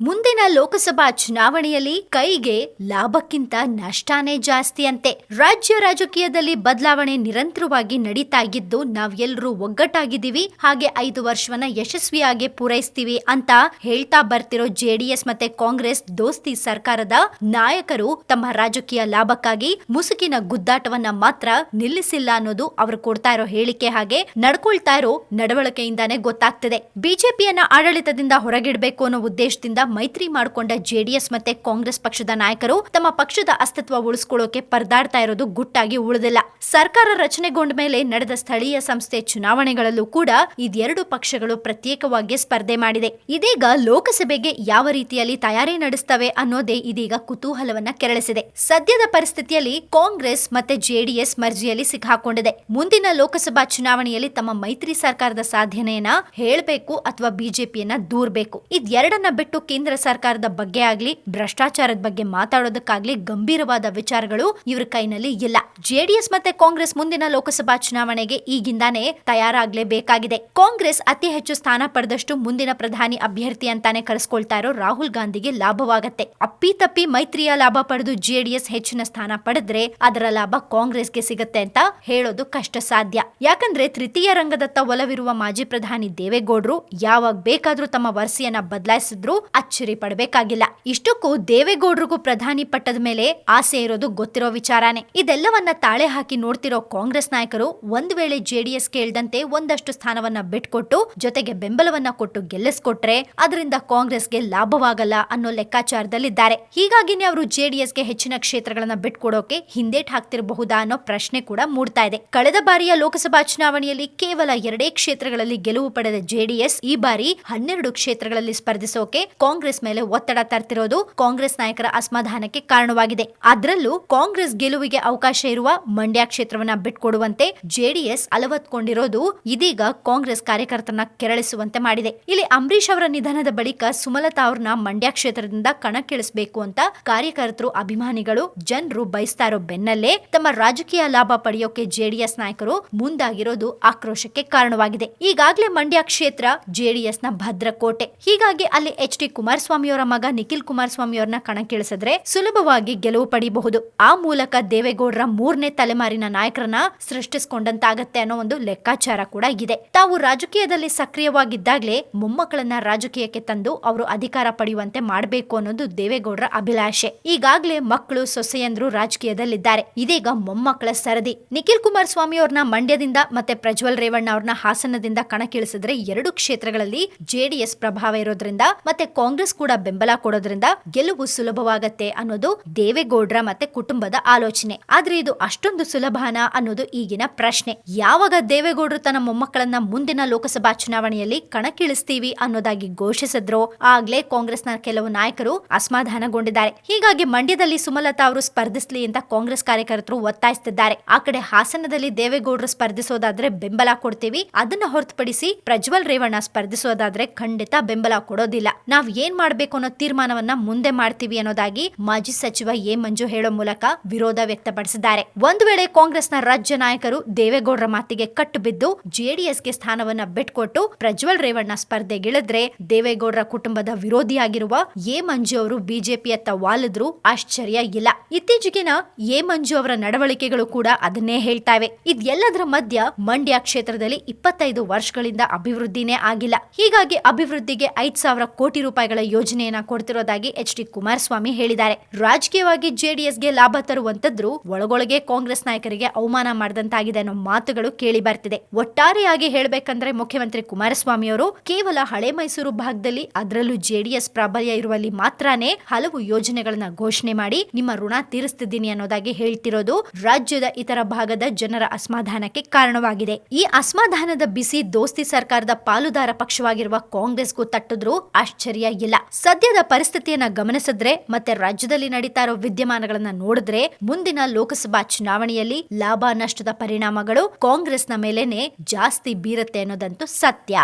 ಮುಂದಿನ ಲೋಕಸಭಾ ಚುನಾವಣೆಯಲ್ಲಿ ಕೈಗೆ ಲಾಭಕ್ಕಿಂತ ನಷ್ಟನೇ ಜಾಸ್ತಿ ಅಂತೆ ರಾಜ್ಯ ರಾಜಕೀಯದಲ್ಲಿ ಬದಲಾವಣೆ ನಿರಂತರವಾಗಿ ನಡೀತಾ ಇದ್ದು ನಾವೆಲ್ಲರೂ ಒಗ್ಗಟ್ಟಾಗಿದ್ದೀವಿ, ಹಾಗೆ ಐದು ವರ್ಷವನ್ನ ಯಶಸ್ವಿಯಾಗಿ ಪೂರೈಸ್ತೀವಿ ಅಂತ ಹೇಳ್ತಾ ಬರ್ತಿರೋ ಜೆಡಿಎಸ್ ಮತ್ತೆ ಕಾಂಗ್ರೆಸ್ ದೋಸ್ತಿ ಸರ್ಕಾರದ ನಾಯಕರು ತಮ್ಮ ರಾಜಕೀಯ ಲಾಭಕ್ಕಾಗಿ ಮುಸುಕಿನ ಗುದ್ದಾಟವನ್ನ ಮಾತ್ರ ನಿಲ್ಲಿಸಿಲ್ಲ ಅನ್ನೋದು ಅವರು ಕೊಡ್ತಾ ಇರೋ ಹೇಳಿಕೆ ಹಾಗೆ ನಡ್ಕೊಳ್ತಾ ಇರೋ ನಡವಳಿಕೆಯಿಂದಾನೇ ಗೊತ್ತಾಗ್ತದೆ. ಬಿಜೆಪಿಯನ್ನ ಆಡಳಿತದಿಂದ ಹೊರಗಿಡಬೇಕು ಅನ್ನೋ ಉದ್ದೇಶದಿಂದ ಮೈತ್ರಿ ಮಾಡಿಕೊಂಡ ಜೆಡಿಎಸ್ ಮತ್ತೆ ಕಾಂಗ್ರೆಸ್ ಪಕ್ಷದ ನಾಯಕರು ತಮ್ಮ ಪಕ್ಷದ ಅಸ್ತಿತ್ವ ಉಳಿಸಿಕೊಳ್ಳೋಕೆ ಪರದಾಡ್ತಾ ಇರೋದು ಗುಟ್ಟಾಗಿ ಉಳಿದಿಲ್ಲ. ಸರ್ಕಾರ ರಚನೆಗೊಂಡ ಮೇಲೆ ನಡೆದ ಸ್ಥಳೀಯ ಸಂಸ್ಥೆ ಚುನಾವಣೆಗಳಲ್ಲೂ ಕೂಡ ಇದೆರಡು ಪಕ್ಷಗಳು ಪ್ರತ್ಯೇಕವಾಗಿ ಸ್ಪರ್ಧೆ ಮಾಡಿದೆ. ಇದೀಗ ಲೋಕಸಭೆಗೆ ಯಾವ ರೀತಿಯಲ್ಲಿ ತಯಾರಿ ನಡೆಸ್ತವೆ ಅನ್ನೋದೇ ಇದೀಗ ಕುತೂಹಲವನ್ನ ಕೆರಳಿಸಿದೆ. ಸದ್ಯದ ಪರಿಸ್ಥಿತಿಯಲ್ಲಿ ಕಾಂಗ್ರೆಸ್ ಮತ್ತೆ ಜೆಡಿಎಸ್ ಮರ್ಜಿಯಲ್ಲಿ ಸಿಕ್ಕಾಕೊಂಡಿದೆ. ಮುಂದಿನ ಲೋಕಸಭಾ ಚುನಾವಣೆಯಲ್ಲಿ ತಮ್ಮ ಮೈತ್ರಿ ಸರ್ಕಾರದ ಸಾಧನೆಯನ್ನ ಹೇಳಬೇಕು ಅಥವಾ ಬಿಜೆಪಿಯನ್ನ ದೂರ್ಬೇಕು. ಇದೆರಡನ್ನ ಬಿಟ್ಟು ಕೇಂದ್ರ ಸರ್ಕಾರದ ಬಗ್ಗೆ ಆಗ್ಲಿ, ಭ್ರಷ್ಟಾಚಾರದ ಬಗ್ಗೆ ಮಾತಾಡೋದಕ್ಕಾಗ್ಲಿ ಗಂಭೀರವಾದ ವಿಚಾರಗಳು ಇವ್ರ ಕೈನಲ್ಲಿ ಇಲ್ಲ. ಜೆಡಿಎಸ್ ಮತ್ತೆ ಕಾಂಗ್ರೆಸ್ ಮುಂದಿನ ಲೋಕಸಭಾ ಚುನಾವಣೆಗೆ ಈಗಿಂದಾನೇ ತಯಾರಾಗ್ಲೇಬೇಕಾಗಿದೆ. ಕಾಂಗ್ರೆಸ್ ಅತಿ ಹೆಚ್ಚು ಸ್ಥಾನ ಪಡೆದಷ್ಟು ಮುಂದಿನ ಪ್ರಧಾನಿ ಅಭ್ಯರ್ಥಿ ಅಂತಾನೆ ಕರೆಸ್ಕೊಳ್ತಾ ಇರೋ ರಾಹುಲ್ ಗಾಂಧಿಗೆ ಲಾಭವಾಗತ್ತೆ. ಅಪ್ಪಿ ತಪ್ಪಿ ಮೈತ್ರಿಯ ಲಾಭ ಪಡೆದು ಜೆಡಿಎಸ್ ಹೆಚ್ಚಿನ ಸ್ಥಾನ ಪಡೆದ್ರೆ ಅದರ ಲಾಭ ಕಾಂಗ್ರೆಸ್ಗೆ ಸಿಗತ್ತೆ ಅಂತ ಹೇಳೋದು ಕಷ್ಟ ಸಾಧ್ಯ. ಯಾಕಂದ್ರೆ ತೃತೀಯ ರಂಗದತ್ತ ಒಲವಿರುವ ಮಾಜಿ ಪ್ರಧಾನಿ ದೇವೇಗೌಡರು ಯಾವಾಗ ಬೇಕಾದ್ರೂ ತಮ್ಮ ವರ್ಸಿಯನ್ನ ಬದಲಾಯಿಸಿದ್ರು ಅಚ್ಚರಿ ಪಡಬೇಕಾಗಿಲ್ಲ. ಇಷ್ಟಕ್ಕೂ ದೇವೇಗೌಡರಿಗೂ ಪ್ರಧಾನಿ ಪಟ್ಟದ ಮೇಲೆ ಆಸೆ ಇರೋದು ಗೊತ್ತಿರೋ ವಿಚಾರನೇ. ಇದೆಲ್ಲವನ್ನ ತಾಳೆ ಹಾಕಿ ನೋಡ್ತಿರೋ ಕಾಂಗ್ರೆಸ್ ನಾಯಕರು ಒಂದ್ ವೇಳೆ ಜೆಡಿಎಸ್ ಕೇಳ್ದಂತೆ ಒಂದಷ್ಟು ಸ್ಥಾನವನ್ನ ಬಿಟ್ಕೊಟ್ಟು, ಜೊತೆಗೆ ಬೆಂಬಲವನ್ನ ಕೊಟ್ಟು ಗೆಲ್ಲಿಸ್ಕೊಟ್ರೆ ಅದರಿಂದ ಕಾಂಗ್ರೆಸ್ಗೆ ಲಾಭವಾಗಲ್ಲ ಅನ್ನೋ ಲೆಕ್ಕಾಚಾರದಲ್ಲಿದ್ದಾರೆ. ಹೀಗಾಗಿನೇ ಅವರು ಜೆಡಿಎಸ್ಗೆ ಹೆಚ್ಚಿನ ಕ್ಷೇತ್ರಗಳನ್ನ ಬಿಟ್ಕೊಡೋಕೆ ಹಿಂದೇಟ್ ಹಾಕ್ತಿರಬಹುದಾ ಅನ್ನೋ ಪ್ರಶ್ನೆ ಕೂಡ ಮೂಡ್ತಾ ಇದೆ. ಕಳೆದ ಬಾರಿಯ ಲೋಕಸಭಾ ಚುನಾವಣೆಯಲ್ಲಿ ಕೇವಲ ಎರಡೇ ಕ್ಷೇತ್ರಗಳಲ್ಲಿ ಗೆಲುವು ಪಡೆದ ಜೆಡಿಎಸ್ ಈ ಬಾರಿ ಹನ್ನೆರಡು ಕ್ಷೇತ್ರಗಳಲ್ಲಿ ಸ್ಪರ್ಧಿಸೋಕೆ ಕಾಂಗ್ರೆಸ್ ಮೇಲೆ ಒತ್ತಡ ತರ್ತಿರೋದು ಕಾಂಗ್ರೆಸ್ ನಾಯಕರ ಅಸಮಾಧಾನಕ್ಕೆ ಕಾರಣವಾಗಿದೆ. ಅದರಲ್ಲೂ ಕಾಂಗ್ರೆಸ್ ಗೆಲುವಿಗೆ ಅವಕಾಶ ಇರುವ ಮಂಡ್ಯ ಕ್ಷೇತ್ರವನ್ನ ಬಿಟ್ಕೊಡುವಂತೆ ಜೆಡಿಎಸ್ ಅಲವತ್ಕೊಂಡಿರೋದು ಇದೀಗ ಕಾಂಗ್ರೆಸ್ ಕಾರ್ಯಕರ್ತರನ್ನ ಕೆರಳಿಸುವಂತೆ ಮಾಡಿದೆ. ಇಲ್ಲಿ ಅಂಬರೀಶ್ ಅವರ ನಿಧನದ ಬಳಿಕ ಸುಮಲತಾ ಅವ್ರನ್ನ ಮಂಡ್ಯ ಕ್ಷೇತ್ರದಿಂದ ಕಣಕ್ಕಿಳಿಸಬೇಕು ಅಂತ ಕಾರ್ಯಕರ್ತರು, ಅಭಿಮಾನಿಗಳು, ಜನರು ಬಯಸ್ತಾ ಇರೋ ಬೆನ್ನಲ್ಲೇ ತಮ್ಮ ರಾಜಕೀಯ ಲಾಭ ಪಡೆಯೋಕೆ ಜೆಡಿಎಸ್ ನಾಯಕರು ಮುಂದಾಗಿರೋದು ಆಕ್ರೋಶಕ್ಕೆ ಕಾರಣವಾಗಿದೆ. ಈಗಾಗಲೇ ಮಂಡ್ಯ ಕ್ಷೇತ್ರ ಜೆಡಿಎಸ್ನ ಭದ್ರಕೋಟೆ. ಭದ್ರ ಹೀಗಾಗಿ ಅಲ್ಲಿ ಎಚ್ ಡಿ ಅವರ ಮಗ ನಿಖಿಲ್ ಕುಮಾರಸ್ವಾಮಿಯವರನ್ನ ಕಣಕ್ಕಿಳಿಸಿದ್ರೆ ಸುಲಭವಾಗಿ ಗೆಲುವು ಪಡಿಬಹುದು. ಆ ಮೂಲಕ ದೇವೇಗೌಡರ ಮೂರನೇ ತಲೆಮಾರಿನ ನಾಯಕರನ್ನ ಸೃಷ್ಟಿಸಿಕೊಂಡಂತಾಗತ್ತೆ ಅನ್ನೋ ಒಂದು ಲೆಕ್ಕಾಚಾರ ಕೂಡ ಇದೆ. ತಾವು ರಾಜಕೀಯದಲ್ಲಿ ಸಕ್ರಿಯವಾಗಿದ್ದಾಗಲೇ ಮೊಮ್ಮಕ್ಕಳನ್ನ ರಾಜಕೀಯಕ್ಕೆ ತಂದು ಅವರು ಅಧಿಕಾರ ಪಡೆಯುವಂತೆ ಮಾಡಬೇಕು ಅನ್ನೋದು ದೇವೇಗೌಡರ ಅಭಿಲಾಷೆ. ಈಗಾಗಲೇ ಮಕ್ಕಳು, ಸೊಸೆಯಂದ್ರು ರಾಜಕೀಯದಲ್ಲಿದ್ದಾರೆ. ಇದೀಗ ಮೊಮ್ಮಕ್ಕಳ ಸರದಿ. ನಿಖಿಲ್ ಕುಮಾರಸ್ವಾಮಿ ಅವ್ರನ್ನ ಮಂಡ್ಯದಿಂದ ಮತ್ತೆ ಪ್ರಜ್ವಲ್ ರೇವಣ್ಣ ಅವ್ರನ್ನ ಹಾಸನದಿಂದ ಕಣಕ್ಕಿಳಿಸಿದ್ರೆ ಎರಡು ಕ್ಷೇತ್ರಗಳಲ್ಲಿ ಜೆಡಿಎಸ್ ಪ್ರಭಾವ ಇರೋದ್ರಿಂದ ಮತ್ತೆ ಕಾಂಗ್ರೆಸ್ ಕೂಡ ಬೆಂಬಲ ಕೊಡೋದ್ರಿಂದ ಗೆಲುವು ಸುಲಭವಾಗತ್ತೆ ಅನ್ನೋದು ದೇವೇಗೌಡರ ಮತ್ತೆ ಕುಟುಂಬದ ಆಲೋಚನೆ. ಆದ್ರೆ ಇದು ಅಷ್ಟೊಂದು ಸುಲಭನ ಅನ್ನೋದು ಈಗಿನ ಪ್ರಶ್ನೆ. ಯಾವಾಗ ದೇವೇಗೌಡರು ತನ್ನ ಮೊಮ್ಮಕ್ಕಳನ್ನ ಮುಂದಿನ ಲೋಕಸಭಾ ಚುನಾವಣೆಯಲ್ಲಿ ಕಣಕ್ಕಿಳಿಸ್ತೀವಿ ಅನ್ನೋದಾಗಿ ಘೋಷಿಸಿದ್ರೋ, ಆಗ್ಲೇ ಕಾಂಗ್ರೆಸ್ನ ಕೆಲವು ನಾಯಕರು ಅಸಮಾಧಾನಗೊಂಡಿದ್ದಾರೆ. ಹೀಗಾಗಿ ಮಂಡ್ಯದಲ್ಲಿ ಸುಮಲತಾ ಅವರು ಸ್ಪರ್ಧಿಸಲಿ ಅಂತ ಕಾಂಗ್ರೆಸ್ ಕಾರ್ಯಕರ್ತರು ಒತ್ತಾಯಿಸುತ್ತಿದ್ದಾರೆ ಆ ಕಡೆ ಹಾಸನದಲ್ಲಿ ದೇವೇಗೌಡರು ಸ್ಪರ್ಧಿಸೋದಾದ್ರೆ ಬೆಂಬಲ ಕೊಡ್ತೀವಿ. ಅದನ್ನ ಹೊರತುಪಡಿಸಿ ಪ್ರಜ್ವಲ್ ರೇವಣ್ಣ ಸ್ಪರ್ಧಿಸೋದಾದ್ರೆ ಖಂಡಿತ ಬೆಂಬಲ ಕೊಡೋದಿಲ್ಲ. ನಾವ್ ಏನ್ ಮಾಡ್ಬೇಕು ಅನ್ನೋ ತೀರ್ಮಾನವನ್ನ ಮುಂದೆ ಮಾಡ್ತೀವಿ ಅನ್ನೋದಾಗಿ ಮಾಜಿ ಸಚಿವ ಎ ಮಂಜು ಹೇಳೋ ಮೂಲಕ ವಿರೋಧ ವ್ಯಕ್ತಪಡಿಸಿದ್ದಾರೆ. ಒಂದು ವೇಳೆ ಕಾಂಗ್ರೆಸ್ನ ರಾಜ್ಯ ನಾಯಕರು ದೇವೇಗೌಡರ ಮಾತಿಗೆ ಕಟ್ಟು ಬಿದ್ದು ಜೆಡಿಎಸ್ಗೆ ಸ್ಥಾನವನ್ನ ಬಿಟ್ಕೊಟ್ಟು ಪ್ರಜ್ವಲ್ ರೇವಣ್ಣ ಸ್ಪರ್ಧೆಗಿಳಿದ್ರೆ ದೇವೇಗೌಡರ ಕುಟುಂಬದ ವಿರೋಧಿಯಾಗಿರುವ ಎ ಮಂಜು ಅವರು ಬಿಜೆಪಿಯತ್ತ ವಾಲಿದ್ರು ಆಶ್ಚರ್ಯ ಇಲ್ಲ. ಇತ್ತೀಚೆಗಿನ ಎ ಮಂಜು ಅವರ ನಡವಳಿಕೆಗಳು ಕೂಡ ಅದನ್ನೇ ಹೇಳ್ತಾವೆ. ಇದೆಲ್ಲದರ ಮಧ್ಯ ಮಂಡ್ಯ ಕ್ಷೇತ್ರದಲ್ಲಿ ಇಪ್ಪತ್ತೈದು ವರ್ಷಗಳಿಂದ ಅಭಿವೃದ್ಧಿನೇ ಆಗಿಲ್ಲ. ಹೀಗಾಗಿ ಅಭಿವೃದ್ಧಿಗೆ ಐದ್ ಸಾವಿರ ಕೋಟಿ ರೂಪಾಯಿಗಳ ಯೋಜನೆಯನ್ನ ಕೊಡ್ತಿರೋದಾಗಿ ಎಚ್ ಡಿ ಕುಮಾರಸ್ವಾಮಿ ಹೇಳಿದ್ದಾರೆ. ರಾಜಕೀಯವಾಗಿ ಜೆಡಿಎಸ್ಗೆ ಲಾಭ ತರುವಂತದ್ರು ಒಳಗೊಳಗೆ ಕಾಂಗ್ರೆಸ್ ನಾಯಕರಿಗೆ ಅವಮಾನ ಮಾಡಿದಂತಾಗಿದೆ ಅನ್ನೋ ಮಾತುಗಳು ಕೇಳಿ ಬರ್ತಿದೆ. ಒಟ್ಟಾರೆಯಾಗಿ ಹೇಳಬೇಕಂದ್ರೆ ಮುಖ್ಯಮಂತ್ರಿ ಕುಮಾರಸ್ವಾಮಿ ಅವರು ಕೇವಲ ಹಳೆ ಮೈಸೂರು ಭಾಗದಲ್ಲಿ ಅದರಲ್ಲೂ ಜೆಡಿಎಸ್ ಪ್ರಾಬಲ್ಯ ಇರುವಲ್ಲಿ ಮಾತ್ರನೇ ಹಲವು ಯೋಜನೆಗಳನ್ನ ಘೋಷಣೆ ಮಾಡಿ ನಿಮ್ಮ ಋಣ ತೀರಿಸ್ತಿದ್ದೀನಿ ಅನ್ನೋದಾಗಿ ಹೇಳ್ತಿರೋದು ರಾಜ್ಯದ ಇತರ ಭಾಗದ ಜನರ ಅಸಮಾಧಾನಕ್ಕೆ ಕಾರಣವಾಗಿದೆ. ಈ ಅಸಮಾಧಾನದ ಬಿಸಿ ದೋಸ್ತಿ ಸರ್ಕಾರದ ಪಾಲುದಾರ ಪಕ್ಷವಾಗಿರುವ ಕಾಂಗ್ರೆಸ್ಗೂ ತಟ್ಟಿದ್ರು ಆಶ್ಚರ್ಯ ಇಲ್ಲ. ಸದ್ಯದ ಪರಿಸ್ಥಿತಿಯನ್ನ ಗಮನಿಸಿದ್ರೆ ಮತ್ತೆ ರಾಜ್ಯದಲ್ಲಿ ನಡೀತಾ ಇರೋ ವಿದ್ಯಮಾನಗಳನ್ನ ನೋಡಿದ್ರೆ ಮುಂದಿನ ಲೋಕಸಭಾ ಚುನಾವಣೆಯಲ್ಲಿ ಲಾಭ ನಷ್ಟದ ಪರಿಣಾಮಗಳು ಕಾಂಗ್ರೆಸ್ನ ಮೇಲೇನೆ ಜಾಸ್ತಿ ಬೀರುತ್ತೆ ಅನ್ನೋದಂತೂ ಸತ್ಯ.